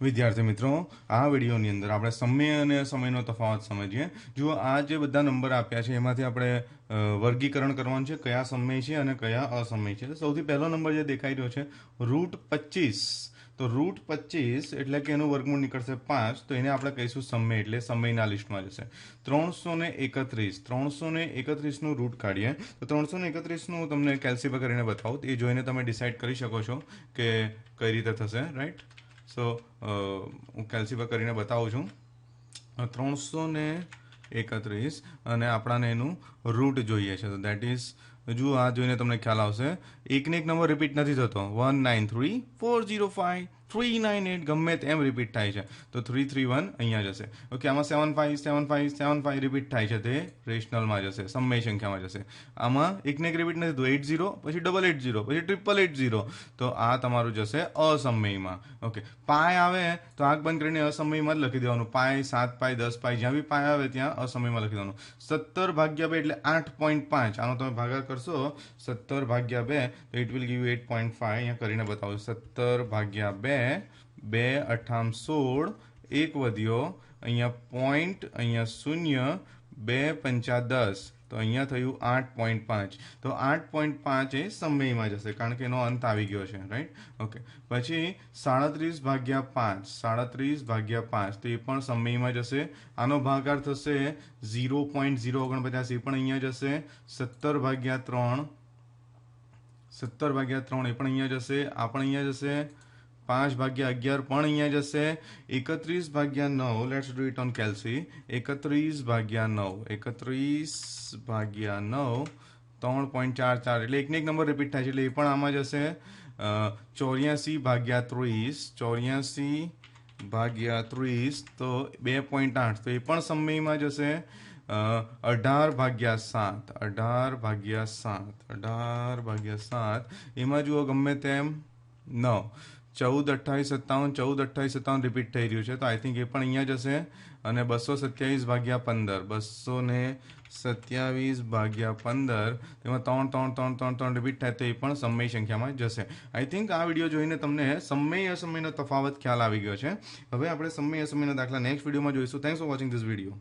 વિદ્યાર્થી મિત્રો, આ વિડીયોની અંદર આપણે સમય અને સમયનો તફાવત સમજીએ. જુઓ આ જે બધા નંબર આપ્યા છે, એમાંથી આપણે વર્ગીકરણ કરવાનું છે, કયા સમય છે અને કયા અસમય છે. સૌથી પહેલો નંબર જે દેખાઈ રહ્યો છે, રૂટ પચીસ. તો રૂટ પચીસ એટલે કે એનું વર્ગમૂળ નીકળશે પાંચ, તો એને આપણે કહીશું સમય, એટલે સમયના લિસ્ટમાં જશે. ત્રણસો ને એકત્રીસ. ત્રણસો ને એકત્રીસનું રૂટ કાઢીએ. તો ત્રણસો ને એકત્રીસનું તમને કેલ્સીફાય કરીને બતાવું. એ જોઈને તમે ડિસાઇડ કરી શકો છો કે કઈ રીતે થશે રાઈટ સો હું કેલ્સીફર કરીને બતાવું છું. ત્રણસો ને એકત્રીસ અને આપણાને એનું રૂટ જોઈએ છે. તો દેટ ઇઝ જુઓ આ જોઈને તમને ખ્યાલ આવશે. એકને એક નંબર રિપીટ નથી થતો. One nine three four zero five three nine eight ગમે તેમ રિપીટ થાય છે. તો થ્રી થ્રી વન અહીંયા જશે. ઓકે આમાં seven five seven five seven five repeat થાય છે તે રેશનલમાં જશે. સમય સંખ્યામાં જશે. આમાં એકને એક રિપીટ નથી થતું. એટ ઝીરો પછી ડબલ એટ ઝીરો પછી ટ્રિપલ એટ ઝીરો તો આ તમારું જશે અસમયમાં. ઓકે પાય આવે તો આંખ બંધ કરીને અસમયમાં જ લખી દેવાનું. પાય સાત, પાય દસ, પાય જ્યાં બી પાય આવે ત્યાં અસમયમાં લખી દેવાનું. સત્તર ભાગ્યા બે એટલે આઠ પોઈન્ટ પાંચ. આનો તમે ભાગાકાર કરશો? સત્તર ભાગ્યા બે, તો it will give eight point five અહીંયા કરીને બતાવું. સત્તર ભાગ્યા બે બે અઠામ સોળ, એક વધ્યો. અહીંયા પોઈન્ટ અહીંયા શૂન્ય, બે પંચા દસ. તો અહીંયા થયું આઠ પોઈન્ટ પાંચ. તો આઠ પોઈન્ટ પાંચ એ સમયમાં જશે, કારણ કે એનો અંત આવી ગયો છે રાઈટ ઓકે પછી સાડત્રીસ ભાગ્યા પાંચ, સાડત્રીસ ભાગ્યા પાંચ, તો એ પણ સમયમાં જશે. આનો ભાગાકાર થશે ઝીરો પોઈન્ટ ઝીરો ઓગણપચાસ, એ પણ અહીંયા જશે. સત્તર ભાગ્યા ત્રણ, સત્તર ભાગ્યા ત્રણ, એ પણ અહીંયા જશે. આ પણ અહીંયા જશે. પાંચ ભાગ્યા અગિયાર પણ અહીંયા જશે. એકત્રીસ ભાગ્યા નવ let's do it on calci એકત્રીસ ભાગ્યા નવ, એકત્રીસ ભાગ્યા નવ, ત્રણ પોઈન્ટ ચાર ચાર. એટલે એકને એક નંબર રિપીટ થાય છે, એટલે એ પણ આમાં જશે. ચોર્યાસી ભાગ્યા ત્રીસ, ચોર્યાસી ભાગ્યા ત્રીસ, તો બે પોઈન્ટ આઠ, તો એ પણ સમયમાં જશે. અઢાર ભાગ્યા સાત, અઢાર ભાગ્યા સાત, અઢાર ભાગ્યા સાત. એમાં જુઓ ગમે તેમ નવ. ચૌદ અઠ્ઠાવીસ સત્તાવન, ચૌદ અઠ્ઠાવીસ સત્તાવન રિપીટ થઈ રહ્યું છે. તો આઈ થિંક એ પણ અહીંયા જશે અને બસો સત્યાવીસ ભાગ્યા પંદર. બસો ને સત્યાવીસ ભાગ્યા પંદર. તેમાં ત્રણ ત્રણ ત્રણ ત્રણ ત્રણ રિપીટ થાય તો એ પણ સમય સંખ્યામાં જશે. આઈ થિંક આ વીડિયો જોઈને તમને સમય અસમયનો તફાવત ખ્યાલ આવી ગયો છે. હવે આપણે સમય અસમયના દાખલા નેક્સ્ટ વિડીયોમાં જોઈશું. Thanks for watching this video